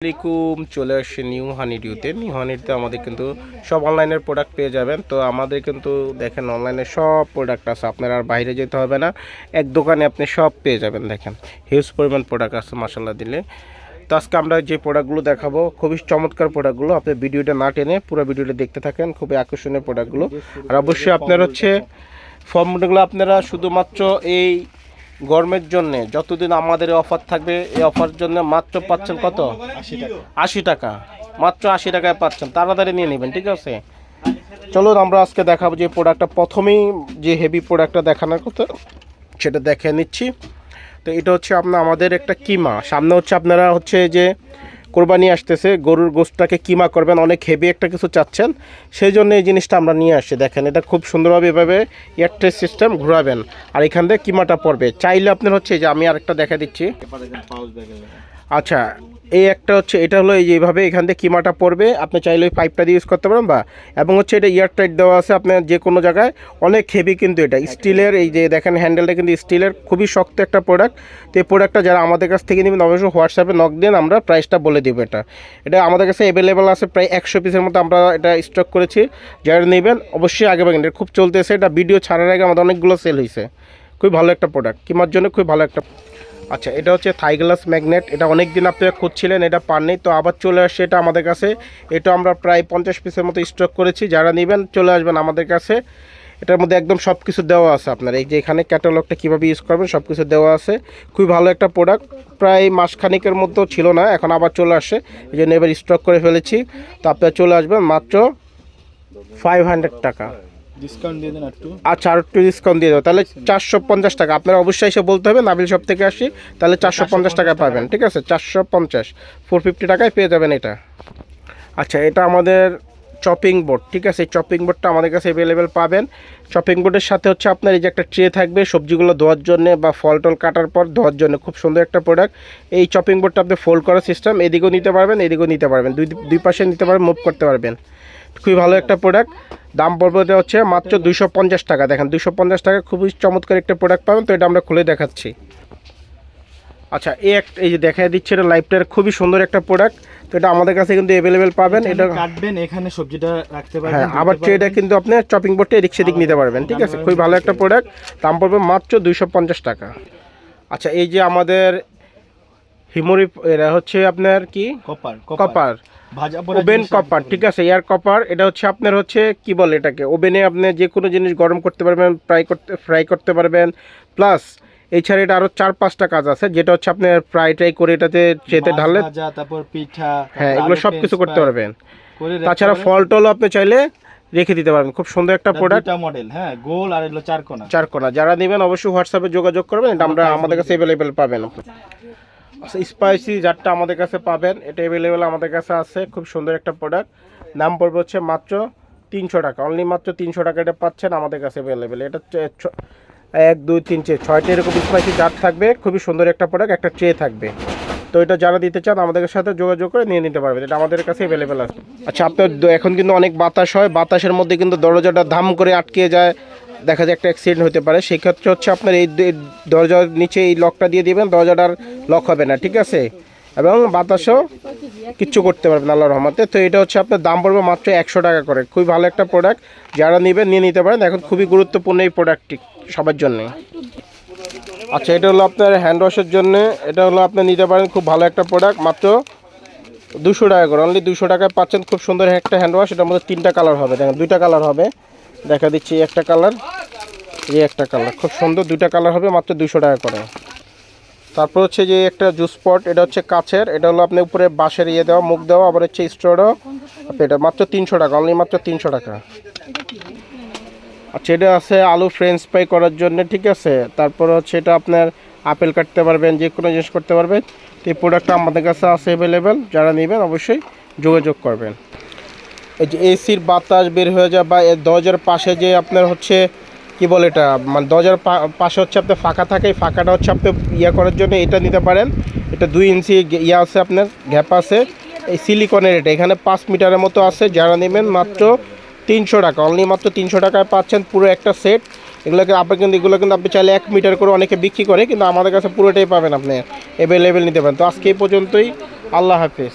আসসালামাইকুম চলে আসছে নিউ হানিডিউতে নিউ হানিডিউতে আমাদের কিন্তু সব অনলাইনের প্রোডাক্ট পেয়ে যাবেন। তো আমাদের কিন্তু দেখেন অনলাইনে সব প্রোডাক্ট আছে। আপনার আর বাইরে যেতে হবে না। এক দোকানে আপনি সব পেয়ে যাবেন, দেখেন। হিউজ পরিমাণ প্রোডাক্ট আছে মাসাল্লাহ দিলে। তো আজকে আমরা যে প্রোডাক্টগুলো দেখাবো, খুবই চমৎকার প্রোডাক্টগুলো আপনি ভিডিওটা না টেনে পুরো ভিডিওটা দেখতে থাকেন, খুবই আকর্ষণীয় প্রোডাক্টগুলো আর অবশ্যই আপনার হচ্ছে ফর্মগুলো আপনারা শুধুমাত্র এই গরমের জন্য যতদিন আমাদের অফার থাকবে এই অফার জন্য মাত্র পাচ্ছেন কত? আশি টাকা। মাত্র আশি টাকায় পাচ্ছেন। তাড়াতাড়ি নিয়ে নেবেন ঠিক আছে? চলুন আমরা আজকে দেখাবো যে প্রোডাক্টটা প্রথমেই যে হেভি প্রোডাক্টটা দেখানোর কথা সেটা দেখে নিচ্ছি। তো এটা হচ্ছে আপনার আমাদের একটা কিমা। সামনে হচ্ছে আপনারা হচ্ছে যে কোরবানি আসতেছে, গরুর গোস্তটাকে কিমা করবেন, অনেক হেভি একটা কিছু চাচ্ছেন, সেই জন্য এই জিনিসটা আমরা নিয়ে আসি দেখেন, এটা খুব সুন্দরভাবে এভাবে এয়ারটেল সিস্টেম ঘুরাবেন। আর এখান থেকে কিমাটা পড়বে। চাইলে আপনার হচ্ছে যে আমি আরেকটা দেখা দিচ্ছি। আচ্ছা এই একটা হচ্ছে, এটা হলো এই যে এইভাবে এখান থেকে কিমাটা পড়বে। আপনি চাইলে ওই পাইপটা দিয়ে ইউজ করতে পারেন বা, এবং হচ্ছে এটা ইয়ার টাইট দেওয়া আছে আপনার যে কোনো জায়গায়। অনেক হেভি কিন্তু এটা। স্টিলের এই যে দেখেন হ্যান্ডেলটা কিন্তু স্টিলের খুবই শক্ত একটা প্রোডাক্ট তো এই প্রোডাক্টটা যারা আমাদের কাছ থেকে নেবেন, অবশ্যই হোয়াটসঅ্যাপে নক দেন, আমরা প্রাইসটা বলে দেবো এটা। এটা আমাদের কাছে অ্যাভেলেবেল আছে প্রায় একশো পিসের মতো আমরা এটা স্টক করেছি। যারা নেবেন, অবশ্যই আগে পাবেন এটা খুব চলতেছে, এটা ভিডিও ছাড়ার আগে আমাদের অনেকগুলো সেল হয়েছে খুবই ভালো একটা প্রোডাক্ট কিমার জন্য খুব ভালো একটা আচ্ছা এটা হচ্ছে থাইগ্লাস ম্যাগনেট। এটা অনেক দিন আপনারা খুঁজছিলেন, এটা পাননি। তো আবার চলে আসছে এটা আমাদের কাছে। এটা আমরা প্রায় পঞ্চাশ পিসের মতো স্টক করেছি। যারা নেবেন, চলে আসবেন আমাদের কাছে। এটার মধ্যে একদম সব কিছু দেওয়া আছে আপনার। এই যে এখানে ক্যাটালগটা কীভাবে ইউজ করবেন সব কিছু দেওয়া আছে। খুবই ভালো একটা প্রোডাক্ট প্রায় মাসখানিকের মতো ছিল না, এখন আবার চলে আসে এই জন্য এবার স্টক করে ফেলেছি। তো আপনারা চলে আসবেন মাত্র ফাইভ হান্ড্রেড টাকা। ডিসকাউন্ট দিয়ে দেন একটু। আচ্ছা আর একটু ডিসকাউন্ট দিয়ে দেবো তাহলে চারশো পঞ্চাশ টাকা। আপনারা অবশ্যই এসে বলতে হবে নাবিল শপ থেকে আসি তাহলে চারশো পঞ্চাশ টাকায় পাবেন ঠিক আছে? চারশো পঞ্চাশ। ফোর ফিফটি টাকায় পেয়ে যাবেন এটা। আচ্ছা এটা আমাদের চপিং বোর্ড ঠিক আছে? এই চপিং বোর্ডটা আমাদের কাছে অ্যাভেলেবেল পাবেন। চপিং বোর্ডের সাথে হচ্ছে আপনার এই যে একটা ট্রে থাকবে সবজিগুলো ধোয়ার জন্য বা ফল টল কাটার পর ধোয়ার জন্য। খুব সুন্দর একটা প্রোডাক্ট এই চপিং বোর্ডটা আপনি ফোল্ড করার সিস্টেম এদিকেও নিতে পারবেন এদিকেও নিতে পারবেন। দুই দুই পাশে নিতে পারবেন মুভ করতে পারবেন। খুবই ভালো একটা প্রোডাক্ট দাম পড়বে এটা হচ্ছে মাত্র দুশো পঞ্চাশ টাকা। দেখেন দুশো পঞ্চাশ টাকা খুবই চমৎকার একটা প্রোডাক্ট পাবেন। তো এটা আমরা খুলে দেখাচ্ছি। আচ্ছা এই একটা এই যে দেখা দিচ্ছে এটা লাইফটার খুবই সুন্দর একটা প্রোডাক্ট তো এটা আমাদের কাছে কিন্তু অ্যাভেলেবেল পাবেন। এটা এটা কাটবেন এখানে সবজিটা রাখতে পারবেন। হ্যাঁ আবার। ট্রেটা কিন্তু আপনি চপিং বোর্ডে এদিক সেদিক নিতে পারবেন। ঠিক আছে খুবই ভালো একটা প্রোডাক্ট দাম পড়বে মাত্র দুইশো পঞ্চাশ টাকা। আচ্ছা এই যে আমাদের হিমোরি এরা হচ্ছে আপনার কি? কপার। কপার। ওভেন কপার ঠিক আছে এয়ার কপার এটা হচ্ছে আপনার হচ্ছে কি বলে এটাকে? ওভেনে আপনি যে কোনো জিনিস গরম করতে পারবেন ফ্রাই করতে ফ্রাই করতে পারবেন প্লাস এছাড়া এটা আরও চার পাঁচটা কাজ আছে যেটা হচ্ছে আপনি ফ্রাই ট্রাই করে এটাতে চেতে ঢাললে তারপর পিঠা হ্যাঁ এগুলো সব কিছু করতে পারবেন। তাছাড়া ফল টলও আপনি চাইলে রেখে দিতে পারবেন খুব সুন্দর একটা প্রোডাক্ট মডেল হ্যাঁ গোল আর এগুলো চার কোনা। চার কোনা যারা নেবেন অবশ্যই হোয়াটসঅ্যাপে যোগাযোগ করবেন এটা আমরা আমাদের কাছে অ্যাভেলেবেল পাবেন। আচ্ছা স্পাইসি যারটা আমাদের কাছে পাবেন। এটা অ্যাভেলেবেল আমাদের কাছে আছে। খুব সুন্দর একটা প্রোডাক্ট দাম পড়বে হচ্ছে মাত্র তিনশো টাকা। অনলি মাত্র তিনশো টাকা এটা পাচ্ছেন আমাদের কাছে অ্যাভেলেবেল এটা এক, দুই, তিন ট্রে ছয়টা এরকম স্পাইসি জার থাকবে। খুবই সুন্দর একটা প্রোডাক্ট একটা ট্রে থাকবে। তো এটা যারা দিতে চান আমাদের সাথে যোগাযোগ করে নিয়ে নিতে পারবেন। এটা আমাদের কাছে অ্যাভেলেবেল আছে। আচ্ছা আপনার এখন কিন্তু অনেক বাতাস হয়। বাতাসের মধ্যে কিন্তু দরজাটা ধাম করে আটকে যায়। দেখা যায় একটা অ্যাক্সিডেন্ট হতে পারে সেই ক্ষেত্রে হচ্ছে আপনার এই দরজার নিচে এই লকটা দিয়ে দিবেন দরজাটার লক হবে না, ঠিক আছে? এবং বাতাসও কিচ্ছু করতে পারবেন আল্লাহ রহমতে। তো এটা হচ্ছে আপনার দাম পড়বে মাত্র একশো টাকা করে। খুবই ভালো একটা প্রোডাক্ট যারা নেবেন, নিয়ে নিতে পারেন। এখন খুবই গুরুত্বপূর্ণ এই প্রোডাক্টটি সবার জন্যে। আচ্ছা এটা হলো আপনার হ্যান্ড ওয়াশের জন্য। এটা হলো আপনি নিতে পারেন, খুব ভালো একটা প্রোডাক্ট মাত্র দুশো টাকা করে। অনলি দুশো টাকায় পাচ্ছেন। খুব সুন্দর একটা হ্যান্ড ওয়াশ এটার মধ্যে তিনটা কালার হবে। দেখেন, দুইটা কালার হবে। দেখা দিচ্ছি একটা কালার, এই একটা কালার। খুব সুন্দর দুইটা কালার হবে, মাত্র দুশো টাকা করে। তারপর হচ্ছে যে একটা জুস স্পট এটা হচ্ছে কাছের, এটা হলো আপনি উপরে বাঁশের ইয়ে দেওয়া, মুখ দেওয়া, আবার হচ্ছে স্টোরও এটা মাত্র তিনশো টাকা অনলি মাত্র তিনশো টাকা। আচ্ছা এটা আছে আলু ফ্রেঞ্চ ফ্রাই করার জন্য, ঠিক আছে? তারপর হচ্ছে এটা আপনার আপেল কাটতে পারবেন, যে কোনো জিনিস করতে পারবেন। এই প্রোডাক্টটা আমাদের কাছে আছে অ্যাভেলেবেল যারা নেবেন অবশ্যই যোগাযোগ করবেন। এই যে এসির বাতাস বের হয়ে যায় বা দরজার পাশে যে আপনার হচ্ছে, কি বলে এটা মানে দরজার পাশে হচ্ছে আপনার ফাঁকা থাকে এই ফাঁকাটা হচ্ছে আপনি ইয়ে করার জন্য এটা নিতে পারেন। এটা দুই ইঞ্চি ইয়ে আছে আপনার, গ্যাপ আছে। এই সিলিকনের এটা, এখানে পাঁচ মিটারের মতো আছে, যারা নেবেন মাত্র তিনশো টাকা। অনলি মাত্র তিনশো টাকায় পাচ্ছেন পুরো একটা সেট। এগুলোকে আপনি কিন্তু, এগুলো কিন্তু আপনি চাইলে এক মিটার করে অনেকে বিক্রি করে, কিন্তু আমাদের কাছে পুরোটাই পাবেন আপনি। অ্যাভেলেবেল নিতে পারেন। তো আজকে এই পর্যন্তই। আল্লাহ হাফিজ।